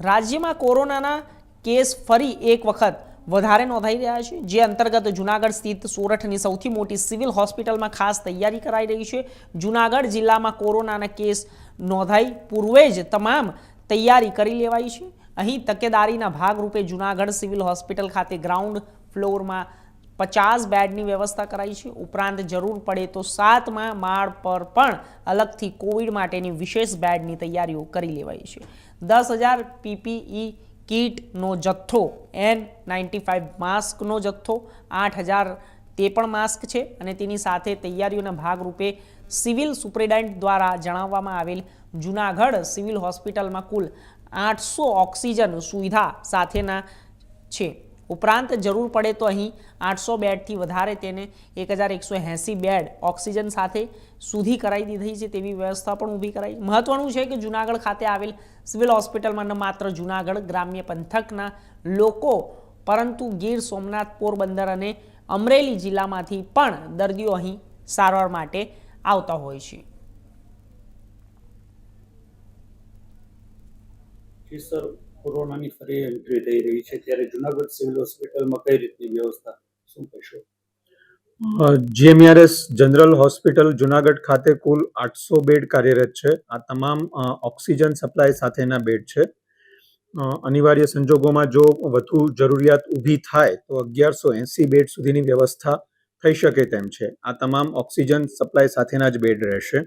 રાજ્યમાં કોરોનાના કેસ ફરી એક વખત વધારે નોંધાઈ રહ્યા છે, જે અંતર્ગત જુનાગઢ સ્થિત સોરઠની સૌથી મોટી સિવિલ હોસ્પિટલમાં ખાસ તૈયારી કરાઈ રહી છે. જુનાગઢ જિલ્લામાં કોરોનાના કેસ નોંધાઈ પૂર્વે જ તમામ તૈયારી કરી લેવાઈ છે. અહીં તકેદારીના ભાગરૂપે જુનાગઢ સિવિલ હોસ્પિટલ ખાતે ગ્રાઉન્ડ ફ્લોરમાં પચાસ બેડની વ્યવસ્થા કરાઈ છે. ઉપરાંત જરૂર પડે તો સાતમા માળ પર પણ અલગથી કોવિડ માટેની વિશેષ બેડની તૈયારીઓ કરી લેવાઈ છે. દસ હજાર પીપીઈ કીટનો જથ્થો એન નાઇન્ટી ફાઇવ માસ્કનો જથ્થો, આઠ હજાર તે પણ માસ્ક છે અને તેની સાથે તૈયારીઓના ભાગરૂપે સિવિલ સુપ્રિન્ટેન્ડન્ટ દ્વારા જણાવવામાં આવેલ જુનાગઢ સિવિલ હોસ્પિટલમાં કુલ આઠસો ઓક્સિજન સુવિધા સાથેના છે. ઉપરાંત જરૂર પડે તો અહીં આઠસો બેડથી વધારે તેને એક હજાર એકસો એંસી બેડ ઓક્સિજન સાથે સુધી કરાવી દીધી છે તેવી વ્યવસ્થા પણ ઊભી કરાઈ. મહત્વનું છે કે જુનાગઢ ખાતે આવેલ સિવિલ હોસ્પિટલમાં માત્ર જુનાગઢ, ગ્રામ્ય પંથકના લોકો, પરંતુ ગીર સોમનાથ, પોરબંદર અને અમરેલી જિલ્લામાંથી પણ દર્દીઓ અહીં સારવાર માટે આવતા હોય છે. સર. કોરોનાની ફરી એન્ટ્રી થઈ રહી છે. ત્યારે જુનાગઢ સિવિલ હોસ્પિટલમાં કઈ રીતની વ્યવસ્થા? શું કહેશો? જીએમઆરએસ જનરલ હોસ્પિટલ જુનાગઢ ખાતે કુલ આઠસો બેડ કાર્યરત છે. આ તમામ ઓક્સિજન સપ્લાય સાથેના બેડ છે. અનિવાર્ય સંજોગોમાં જો વધુ જરૂરિયાત ઊભી થાય તો અગિયારસો એંસી બેડ સુધીની વ્યવસ્થા થઈ શકે તેમ છે. આ તમામ ઓક્સિજન સપ્લાય સાથેના જ બેડ રહેશે.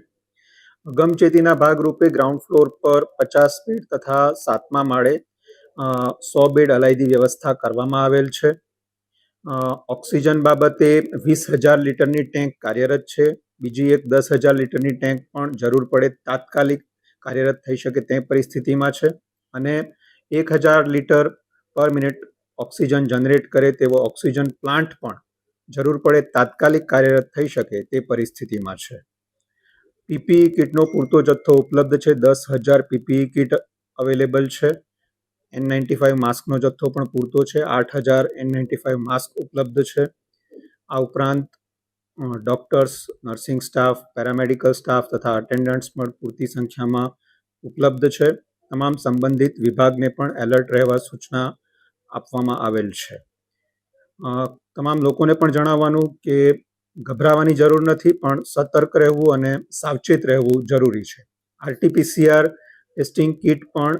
ગમચેતીના ભાગરૂપે ગ્રાઉન્ડ ફ્લોર પર પચાસ બેડ તથા સાતમા માળે સો બેડ અલાયદી વ્યવસ્થા કરવામાં આવેલ છે. ઓક્સિજન બાબતે વીસ હજાર લીટરની ટેન્ક કાર્યરત છે. બીજી એક દસ હજાર લીટરની ટેન્ક પણ જરૂર પડે તાત્કાલિક કાર્યરત થઈ શકે તે પરિસ્થિતિમાં છે અને એક હજાર લીટર પર મિનિટ ઓક્સિજન જનરેટ કરે તેવો ઓક્સિજન પ્લાન્ટ પણ જરૂર પડે તાત્કાલિક કાર્યરત થઈ શકે તે પરિસ્થિતિમાં છે. પીપીઈ કિટનો પૂરતો જથ્થો ઉપલબ્ધ છે. દસ હજાર પીપીઈ કિટ અવેલેબલ છે. એન નાઇન્ટી ફાઇવ માસ્કનો જથ્થો પણ પૂરતો છે. આઠ હજાર એન નાઇન્ટી ફાઇવ માસ્ક ઉપલબ્ધ છે. આ ઉપરાંત doctors, nursing staff, paramedical staff તથા અટેન્ડન્ટ્સ પણ પૂરતી સંખ્યામાં ઉપલબ્ધ છે. તમામ સંબંધિત વિભાગને પણ એલર્ટ રહેવા સૂચના આપવામાં આવેલ છે. તમામ લોકોને પણ જણાવવાનું કે ગભરાવાની જરૂર નથી, પણ સતર્ક રહેવું અને સાવચેત રહેવું જરૂરી છે. આરટીપીસીઆર ટેસ્ટિંગ કિટ પણ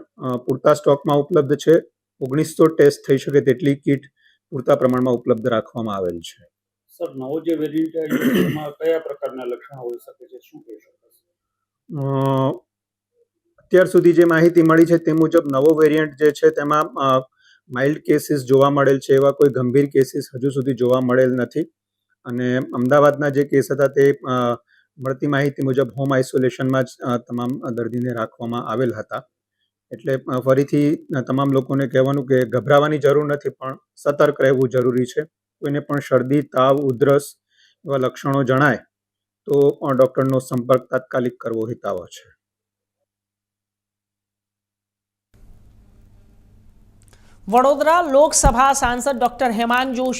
પૂરતા સ્ટોકમાં ઉપલબ્ધ છે. ઓગણીસો ટેસ્ટ થઈ શકે તેટલી કિટ પૂરતા પ્રમાણમાં ઉપલબ્ધ રાખવામાં આવેલ છે. સર નવો જે વેરિયન્ટ આવ્યો કયા પ્રકારના લક્ષણો હોઈ શકે છે? શું કહી શકાય અત્યાર સુધી જે માહિતી મળી છે તે મુજબ નવો વેરિયન્ટ જે છે તેમાં માઇલ્ડ કેસીસ જોવા મળેલ છે એવા કોઈ ગંભીર કેસીસ હજુ સુધી જોવા મળેલ નથી. અને અમદાવાદના જે કેસ હતા તે મળતી માહિતી મુજબ હોમ આઇસોલેશનમાં જ તમામ દર્દીને રાખવામાં આવેલ હતા. એટલે ફરીથી તમામ લોકોને કહેવાનું કે ગભરાવાની જરૂર નથી, પણ સતર્ક રહેવું જરૂરી છે. કોઈને પણ શરદી, તાવ, ઉધરસ એવા લક્ષણો જણાય, તો ડૉક્ટરનો સંપર્ક તાત્કાલિક કરવો હિતાવહ છે. વડોદરા લોકસભા સાંસદ ડોક્ટર હેમાંગ જોશી